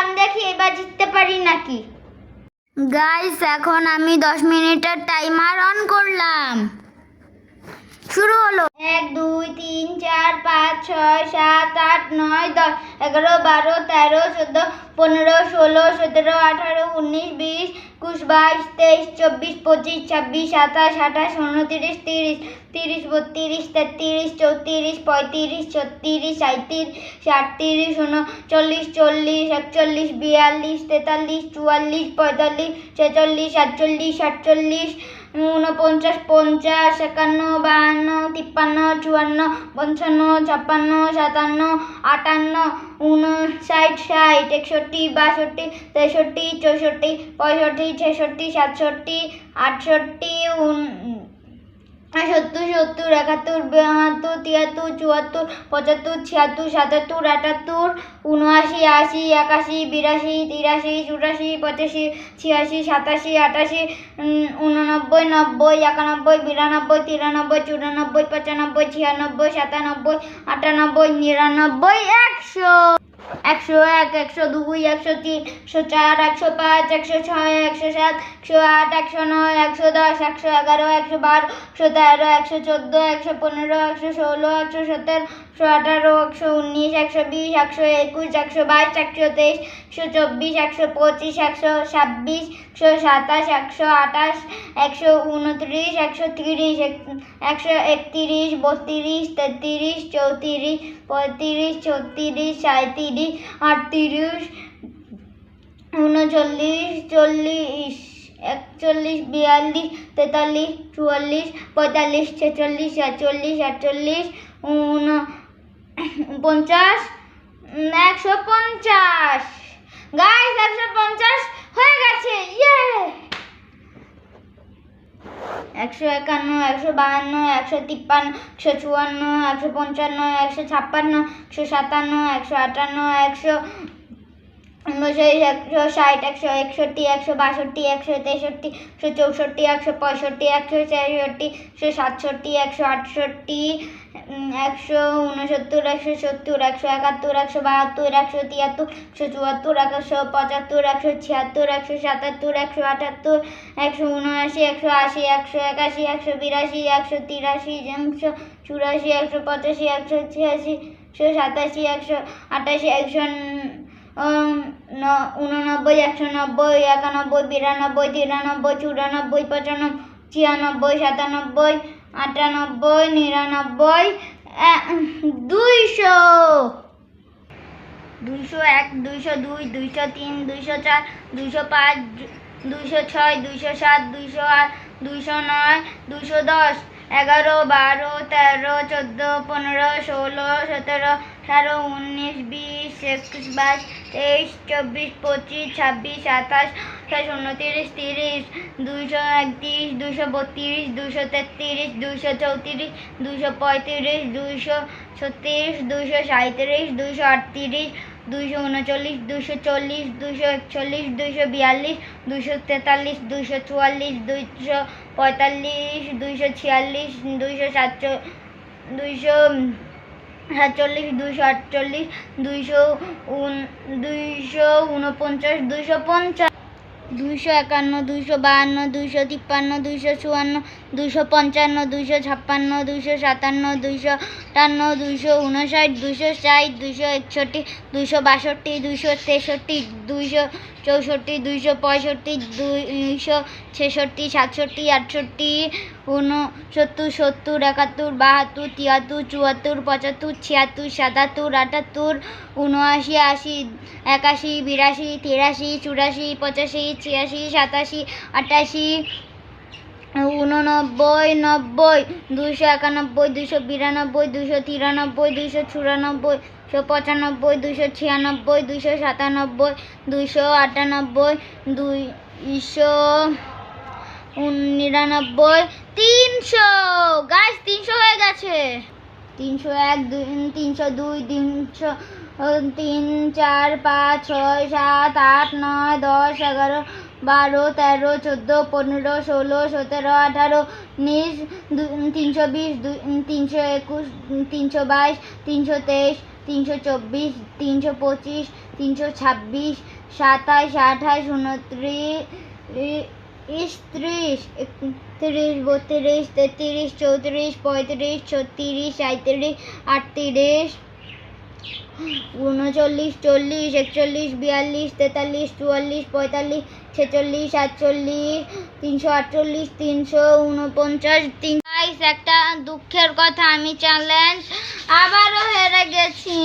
দিলাম দেখি এবার জিততে পারি নাকি? গাইস এখন আমি দশ মিনিটের টাইমার অন করলাম। শুরু হলো। এক দুই তিন চার পাঁচ ছয় সাত আট নয় দশ এগারো বারো তেরো চোদ্দ পনেরো, ষোলো, সতেরো, আঠারো, উনিশ, বিশ, একুশ, বাইশ, তেইশ, চব্বিশ, পঁচিশ, ছাব্বিশ, সাতাশ, আঠাশ, উনত্রিশ, তিরিশ তিরিশ, বত্রিশ, তেত্রিশ, চৌত্রিশ, পঁয়ত্রিশ, ছত্রিশ সাঁত্রিশ আটত্রিশ উনচল্লিশ, চল্লিশ, একচল্লিশ, বিয়াল্লিশ, তেতাল্লিশ, চুয়াল্লিশ, পঁয়তাল্লিশ, ছেচল্লিশ, সাতচল্লিশ সাতচল্লিশ, ঊনপঞ্চাশ, পঞ্চাশ, একান্ন, বাহান্ন, তিপ্পান্ন, চুয়ান্ন, পঞ্চান্ন, ছাপ্পান্ন, সাতান্ন, আটান্ন উনষাট ষাট একষট্টি বাষট্টি তেষট্টি চৌষট্টি পঁয়ষট্টি ছেষট্টি সাতষট্টি আটষট্টি সত্তর সত্তর, একাত্তর, বাহাত্তর, তিয়াত্তর, চুয়াত্তর, পঁচাত্তর, ছিয়াত্তর, সাতাত্তর, আটাত্তর, উনআশি, আশি, একাশি, বিরাশি, তিরাশি, চুরাশি, পঁচাশি, ছিয়াশি, সাতাশি, আটাশি উননব্বই, নব্বই, একানব্বই, বিরানব্বই, তিরানব্বই, চুরানব্বই, পঁচানব্বই, ছিয়ানব্বই, সাতানব্বই, আটানব্বই, নিরানব্বই, একশো। একশো এক, একশো দুই, একশো তিন, একশো চার, একশো পাঁচ, একশো ছয়, একশো সাত, একশো আট, একশো নয়, একশো দশ, একশো এগারো, একশো বারো, একশো তেরো, একশো চোদ্দ, একশো পনেরো, একশো ষোলো, একশো সতেরো একশো আঠারো, একশো উনিশ, একশো বিশ, একশো একুশ, একশো বাইশ, একশো তেইশ, একশো চব্বিশ, একশো পঁচিশ, একশো ছাব্বিশ, একশো সাতাশ, একশো আঠাশ, একশো উনত্রিশ, একশো তিরিশ এক- একশো একত্রিশ, বত্রিশ, তেত্রিশ, চৌত্রিশ, পঁয়ত্রিশ ছত্রিশ সাঁত্রিশ আটত্রিশ, উনচল্লিশ, চল্লিশ, একচল্লিশ, বিয়াল্লিশ, তেতাল্লিশ, চুয়াল্লিশ, পঁয়তাল্লিশ, ছেচল্লিশ, সাতচল্লিশ, আটচল্লিশ, উন, পঞ্চাশ, একশো পঞ্চাশ। গাইস একশো পঞ্চাশ হয়ে গেছে ইয়ে একশো একান্ন, একশো বাহান্ন, একশো তিপ্পান্ন, একশো চুয়ান্ন, একশো পঞ্চান্ন, একশো ছাপ্পান্ন, একশো সাতান্ন, একশো আটান্ন, একশো উনষাট, একশো ষাট, একশো একষট্টি, একশো বাষট্টি, একশো তেষট্টি, একশো চৌষট্টি, একশো পঁয়ষট্টি, একশো ছেষট্টি, একশো সাতষট্টি, একশো আটষট্টি একশো উনসত্তর, একশো সত্তর, একশো একাত্তর, একশো বাহাত্তর, একশো তিয়াত্তর, একশো চুয়াত্তর, একশো পঁচাত্তর, একশো ছিয়াত্তর, একশো সাতাত্তর, একশো আটাত্তর, একশো উনআশি, একশো আশি, একশো একাশি, একশো বিরাশি, একশো তিরাশি, একশো চুরাশি, একশো পঁচাশি, একশো ছিয়াশি, একশো সাতাশি, একশো আটাশি, একশো উননব্বই, একশো নব্বই, একানব্বই, বিরানব্বই, তিরানব্বই, চুরানব্বই, পঁচানব্বই, ছিয়ানব্বই, সাতানব্বই আটানব্বই, নিরানব্বই দুইশো। দুইশো এক, দুইশো দুই, দুইশো তিন, দুইশো চার, দুইশো পাঁচ, দুইশো ছয়, দুইশো সাত, দুইশো আট, দুইশো নয়, দুইশো দশ, এগারো, বারো, তেরো, চোদ্দ, পনেরো, ষোলো, সতেরো আঠারো, উনিশ, বিশ, একুশ, বাইশ, তেইশ, চব্বিশ, পঁচিশ, ছাব্বিশ, সাতাশ, আঠাশ, উনতিরিশ, তিরিশ দুশো একত্রিশ দুশো বত্রিশ দুশো তেত্রিশ দুশো চৌত্রিশ দুশো পঁয়ত্রিশ দুশো ছত্রিশ দুশো সাঁত্রিশ দুশো আটত্রিশ দুশো উনচল্লিশ দুশো চল্লিশ দুশো একচল্লিশ দুশো বিয়াল্লিশ দুশো তেতাল্লিশ দুশো চুয়াল্লিশ, দুইশো পঁয়তাল্লিশ, দুইশো ছিয়াল্লিশ দুশো সাতচো দুইশো সাতচল্লিশ, দুইশো আটচল্লিশ, দুইশো দুইশো উনপঞ্চাশ, দুইশো পঞ্চাশ, দুইশো একান্ন, দুইশো বাহান্ন দুইশো তিপ্পান্ন, দুইশো চুয়ান্ন, দুইশো পঞ্চান্ন, দুইশো ছাপ্পান্ন, দুইশো সাতান্ন, দুইশো আটান্ন, দুইশো উনষাট, দুইশো ষাট, দুইশো একষট্টি, দুইশো বাষট্টি, দুইশো তেষট্টি, দুইশো চৌষট্টি, দুইশো পঁয়ষট্টি, দুইশো ছেষট্টি, সাতষট্টি, আটষট্টি উনসত্তর সত্তর, একাত্তর, বাহাত্তর, তিয়াত্তর, চুয়াত্তর, পঁচাত্তর, ছিয়াত্তর, সাতাত্তর, আটাত্তর উনআশি আশি, একাশি, বিরাশি, তিরাশি, চুরাশি, পঁচাশি, ছিয়াশি, সাতাশি, আটাশি উননব্বই নব্বই দুশো একানব্বই দুশো বিরানব্বই দুশো তিরানব্বই দুশো চুরানব্বই দুশো পঁচানব্বই দুশো ছিয়ানব্বই দুশো সাতানব্বই দুশো আটানব্বই, দুইশো নিরানব্বই, তিনশো। গাছ তিনশো হয়ে গেছে। তিনশো এক, দুই, তিনশো দুই, তিনশো, তিন, চার, পাঁচ, ছয়, সাত, আট, নয়, দশ, এগারো, বারো, তেরো, চোদ্দ, পনেরো, ষোলো, সতেরো, আঠারো, উনিশ তিনশো বিশ তিনশো একুশ, তিনশো বাইশ, তিনশো তেইশ তিনশো চব্বিশ, তিনশো পঁচিশ, তিনশো ছাব্বিশ, সাতাশ, আঠাশ, উনত্রিশ, ত্রিশ, একত্রিশ, বত্রিশ, তেত্রিশ, চৌত্রিশ, পঁয়ত্রিশ, ছত্রিশ সাঁত্রিশ আটত্রিশ, উনচল্লিশ, চল্লিশ, একচল্লিশ, বিয়াল্লিশ, তেতাল্লিশ, চুয়াল্লিশ, পঁয়তাল্লিশ, ছেচল্লিশ, সাতচল্লিশ, তিনশো আটচল্লিশ, তিনশো উনপঞ্চাশ, তিন একটা দুঃখের কথা আমি চ্যালেঞ্জ আবারও হেরে গেছি।